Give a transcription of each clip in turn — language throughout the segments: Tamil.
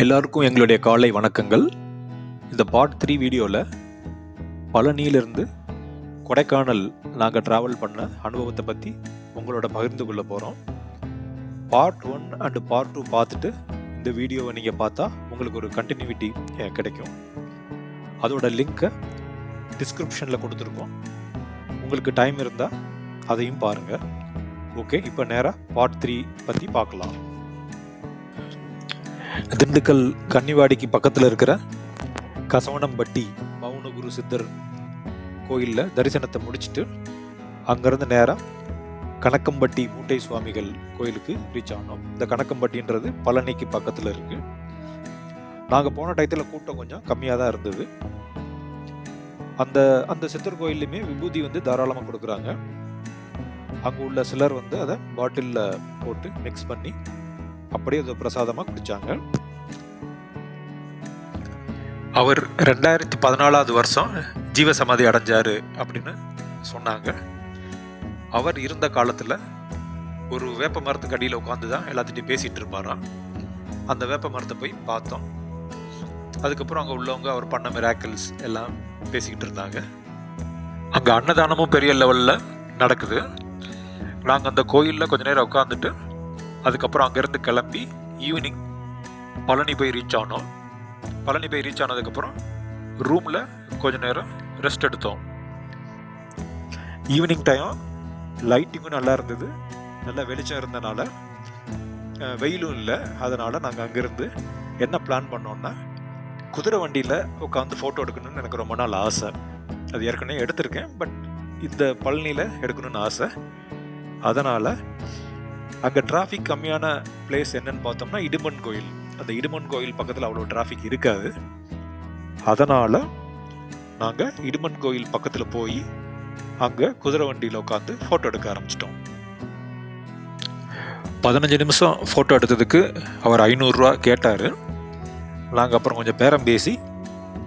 எல்லாருக்கும் எங்களுடைய காலை வணக்கங்கள். இந்த பார்ட் த்ரீ வீடியோவில் பழனியிலிருந்து கொடைக்கானல் நாங்கள் ட்ராவல் பண்ண அனுபவத்தை பற்றி உங்களோட பகிர்ந்து கொள்ள போகிறோம் part one and part two பார்த்துட்டு இந்த வீடியோவை நீங்கள் பார்த்தா உங்களுக்கு ஒரு கண்டினியூட்டி கிடைக்கும். அதோட லிங்க்கை டிஸ்கிரிப்ஷனில் கொடுத்துருக்கோம். உங்களுக்கு டைம் இருந்தால் அதையும் பாருங்கள் ஓகே இப்போ நேராக பார்ட் த்ரீ பற்றி பார்க்கலாம். திண்டுக்கல் கன்னிவாடிக்கு பக்கத்தில் இருக்கிற கசவனம்பட்டி மௌனகுரு சித்தர் கோயிலில் தரிசனத்தை முடிச்சுட்டு அங்கேருந்து நேராக கணக்கம்பட்டி மூட்டை சுவாமிகள் கோயிலுக்கு ரீச் ஆனோம். இந்த கணக்கம்பட்டின்றது பழனிக்கு பக்கத்தில் இருக்குது நாங்கள் போன டயத்தில் கூட்டம் கொஞ்சம் கம்மியாக தான் இருந்தது. அந்த அந்த சித்தர் கோயில்லையுமே விபூதி வந்து தாராளமாக கொடுக்குறாங்க. அங்கே உள்ள சிலர் வந்து அதை பாட்டிலில் போட்டு மிக்ஸ் பண்ணி அப்படியே அது பிரசாதமாக குடித்தாங்க அவர் ரெண்டாயிரத்தி பதினாலாவது வருஷம் ஜீவசமாதி அடைஞ்சார் அப்படின்னு சொன்னாங்க. அவர் இருந்த காலத்தில் ஒரு வேப்ப மரத்துக்கு அடியில் உட்காந்து தான் எல்லாத்திட்டையும் பேசிகிட்டு இருப்பாராம். அந்த வேப்ப மரத்தை போய் பார்த்தோம். அதுக்கப்புறம் அங்கே உள்ளவங்க அவர் பண்ண மிராக்கிள்ஸ் எல்லாம் பேசிக்கிட்டு இருந்தாங்க. அங்கே அன்னதானமும் பெரிய லெவலில் நடக்குது. நாங்கள் அந்த கோயிலில் கொஞ்ச நேரம் உட்காந்துட்டு அதுக்கப்புறம் அங்கேருந்து கிளம்பி ஈவினிங் பழனி போய் ரீச் ஆனோம். பழனி போய் ரீச் ஆனதுக்கப்புறம் ரூமில் கொஞ்ச நேரம் ரெஸ்ட் எடுத்தோம். ஈவினிங் டைம் லைட்டிங்கும் நல்லா இருந்தது. நல்லா வெளிச்சம் இருந்தனால வெயிலும் இல்லை. அதனால் நாங்கள் அங்கேருந்து என்ன பிளான் பண்ணோம்னா குதிரை வண்டியில் உட்காந்து ஃபோட்டோ எடுக்கணும்னு எனக்கு ரொம்ப நாள் ஆசை. அது ஏற்கனவே எடுத்திருக்கேன் பட் இந்த பழனியில் எடுக்கணும்னு ஆசை. அதனால் அங்கே டிராஃபிக் கம்மியான பிளேஸ் என்னன்னு பார்த்தோம்னா இடுமன் கோயில். அந்த இடுமன் கோயில் பக்கத்தில் அவ்வளோ டிராஃபிக் இருக்காது. அதனால் நாங்கள் இடுமன் கோயில் பக்கத்தில் போய் அங்கே குதிரை வண்டியில் உட்காந்து ஃபோட்டோ எடுக்க ஆரம்பிச்சிட்டோம். பதினஞ்சு நிமிஷம் ஃபோட்டோ எடுத்ததுக்கு அவர் ஐநூறுரூவா கேட்டார். நாங்கள் அப்புறம் கொஞ்சம் பேரம் பேசி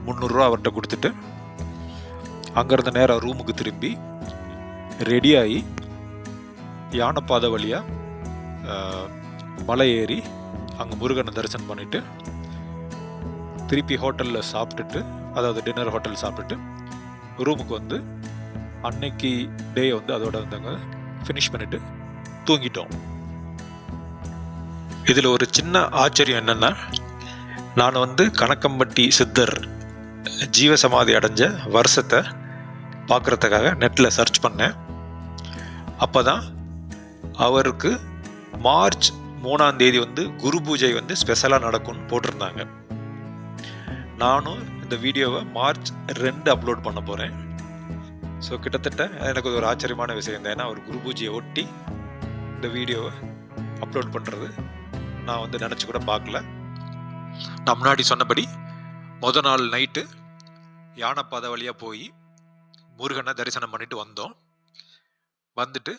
முந்நூறுரூவா அவர்கிட்ட கொடுத்துட்டு அங்கேருந்து நேராக ரூமுக்கு திரும்பி ரெடியாகி யானைப்பாதை வழியாக மலை ஏறி அங்கே முருகனை தரிசனம் பண்ணிவிட்டு திருப்பி ஹோட்டலில் சாப்பிட்டுட்டு அதாவது டின்னர் ஹோட்டல் சாப்பிட்டுட்டு ரூமுக்கு வந்து அன்னைக்கு டே வந்து அதோட வந்தாங்க ஃபினிஷ் பண்ணிவிட்டு தூங்கிட்டோம். இதில் ஒரு சின்ன ஆச்சரியம் என்னென்னா நான் வந்து கணக்கம்பட்டி சித்தர் ஜீவசமாதி அடைஞ்ச வருஷத்தை பார்க்குறதுக்காக நெட்டில் சர்ச் பண்ணேன். அப்போ தான் அவருக்கு மார்ச் மூணாம் தேதி வந்து குரு பூஜை வந்து ஸ்பெஷலாக நடக்கும்னு போட்டிருந்தாங்க. நானும் இந்த வீடியோவை மார்ச் ரெண்டு அப்லோட் பண்ண போகிறேன் ஸோ கிட்டத்தட்ட எனக்கு ஒரு ஆச்சரியமான விஷயம் தான். ஏன்னா அவர் குரு பூஜையை ஒட்டி இந்த வீடியோவை அப்லோட் பண்ணுறது நான் வந்து நினச்சி கூட பார்க்கல. நான் முன்னாடி சொன்னபடி முத நாள் நைட்டு யானைப்பாதை வழியாக போய் முருகனை தரிசனம் பண்ணிட்டு வந்தோம். வந்துட்டு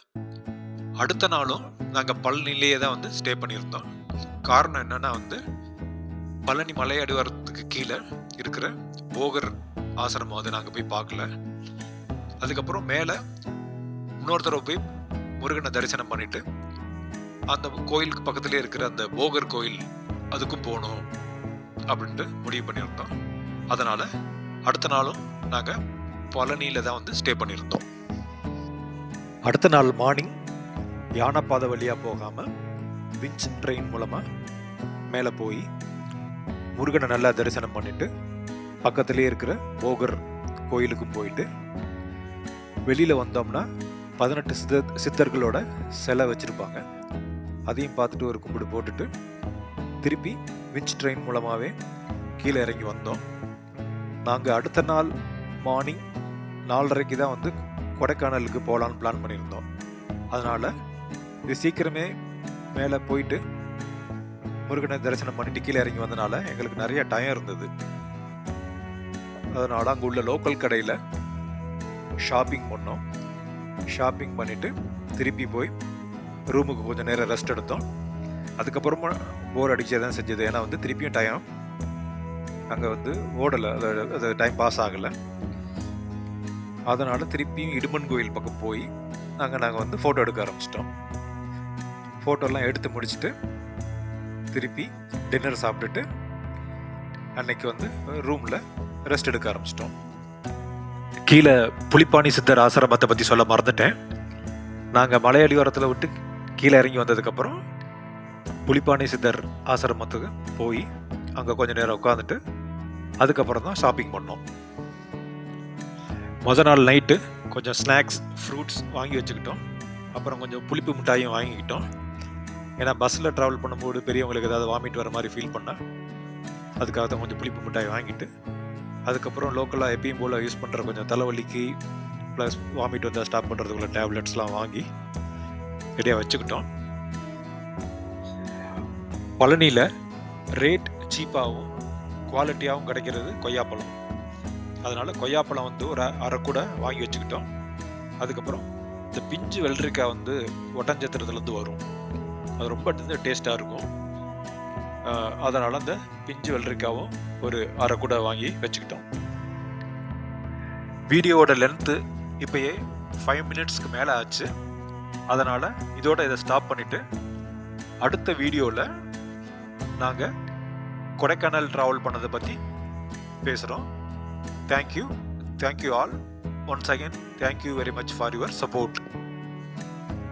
அடுத்த நாளும் நாங்கள் பழனிலேயே தான் வந்து ஸ்டே பண்ணியிருந்தோம். காரணம் என்னென்னா வந்து பழனி மலையடிவாரத்துக்கு கீழே இருக்கிற போகர் ஆசிரமம் வந்து நாங்கள் போய் பார்க்கல. அதுக்கப்புறம் மேலே இன்னொரு தடவை போய் முருகனை தரிசனம் பண்ணிட்டு அந்த கோயிலுக்கு பக்கத்துலேயே இருக்கிற அந்த போகர் கோயில் அதுக்கும் போகணும் அப்படின்ட்டு முடிவு பண்ணியிருந்தோம். அதனால் அடுத்த நாளும் நாங்கள் பழனியில தான் வந்து ஸ்டே பண்ணியிருந்தோம். அடுத்த நாள் மார்னிங் யானைப்பாதை வழியாக போகாமல் விஞ்ச் ட்ரெயின் மூலமாக மேலே போய் முருகனை நல்லா தரிசனம் பண்ணிவிட்டு பக்கத்துலேயே இருக்கிற போகர் கோயிலுக்கும் போயிட்டு வெளியில் வந்தோம்னா பதினெட்டு சித்த சித்தர்களோட சிலை வச்சுருப்பாங்க. அதையும் பார்த்துட்டு ஒரு கும்பிடு போட்டுட்டு திருப்பி விஞ்ச் ட்ரெயின் மூலமாகவே கீழே இறங்கி வந்தோம். நாங்கள் அடுத்த நாள் மார்னிங் நாலரைக்கு தான் வந்து கொடைக்கானலுக்கு போகலான்னு பிளான் பண்ணியிருந்தோம். அதனால் இது சீக்கிரமே மேலே போயிட்டு முருகனை தரிசனம் பண்ணிட்டு கீழே இறங்கி வந்தனால எங்களுக்கு நிறைய டயம் இருந்தது. அதனால் அங்கே உள்ள லோக்கல் கடையில் ஷாப்பிங் பண்ணோம். ஷாப்பிங் பண்ணிவிட்டு திருப்பி போய் ரூமுக்கு கொஞ்சம் நேரம் ரெஸ்ட் எடுத்தோம். அதுக்கப்புறமா போர் அடிச்சே தான் செஞ்சது. ஏன்னா வந்து திருப்பியும் டைம் அங்கே வந்து ஓடலை. அது டைம் பாஸ் ஆகலை. அதனால் திருப்பியும் இடுமன் கோயில் பக்கம் போய் அங்கே நாங்கள் வந்து ஃபோட்டோ எடுக்க ஆரம்பிச்சிட்டோம். ஃபோட்டோலாம் எடுத்து முடிச்சுட்டு திருப்பி டின்னர் சாப்பிட்டுட்டு அன்னைக்கு வந்து ரூமில் ரெஸ்ட் எடுக்க ஆரம்பிச்சிட்டோம். கீழே புளிப்பாணி சித்தர் ஆசிரமத்தை பற்றி சொல்ல மறந்துட்டேன். நாங்கள் மலையடிவாரத்தில் விட்டு கீழே இறங்கி வந்ததுக்கப்புறம் புளிப்பாணி சித்தர் ஆசிரமத்துக்கு போய் அங்கே கொஞ்சம் நேரம் உட்காந்துட்டு அதுக்கப்புறம் தான் ஷாப்பிங் பண்ணோம். மொதல் நாள் நைட்டு கொஞ்சம் ஸ்நாக்ஸ் ஃப்ரூட்ஸ் வாங்கி வச்சுக்கிட்டோம். அப்புறம் கொஞ்சம் புளிப்பு மிட்டாயும் வாங்கிக்கிட்டோம். ஏன்னா பஸ்ஸில் ட்ராவல் பண்ணும்போது பெரியவங்களுக்கு ஏதாவது வாமிட் வர மாதிரி ஃபீல் பண்ணால் அதுக்காக தான் கொஞ்சம் புளிப்பு மிட்டாய் வாங்கிட்டு அதுக்கப்புறம் லோக்கலாக எப்பயும் போல் யூஸ் பண்ணுற கொஞ்சம் தலைவலிக்கு ப்ளஸ் வாமிட் வந்தால் ஸ்டாப் பண்ணுறதுக்குள்ள டேப்லெட்ஸ்லாம் வாங்கி ரெடியாக வச்சுக்கிட்டோம். பழனியில் ரேட் சீப்பாகவும் குவாலிட்டியாகவும் கிடைக்கிறது கொய்யாப்பழம். அதனால் கொய்யாப்பழம் வந்து ஒரு அரை கூட வாங்கி வச்சுக்கிட்டோம். அதுக்கப்புறம் இந்த பிஞ்சு வெள்ளரிக்காய் வந்து ஒட்டஞ்சத்திரத்துலேருந்து வரும். அது ரொம்ப டேஸ்ட்டாக இருக்கும். அதனால் அந்த பிஞ்சு வெள்ளரிக்காவும் ஒரு அரை கூட வாங்கி வச்சுக்கிட்டோம். வீடியோவோட லென்த்து இப்போயே ஃபைவ் மினிட்ஸ்க்கு மேலே ஆச்சு. அதனால் இதோட இதை ஸ்டாப் பண்ணிவிட்டு அடுத்த வீடியோவில் நாங்கள் கொடைக்கானல் ட்ராவல் பண்ணதை பற்றி பேசுகிறோம் thank you thank you all once again thank you very much for your support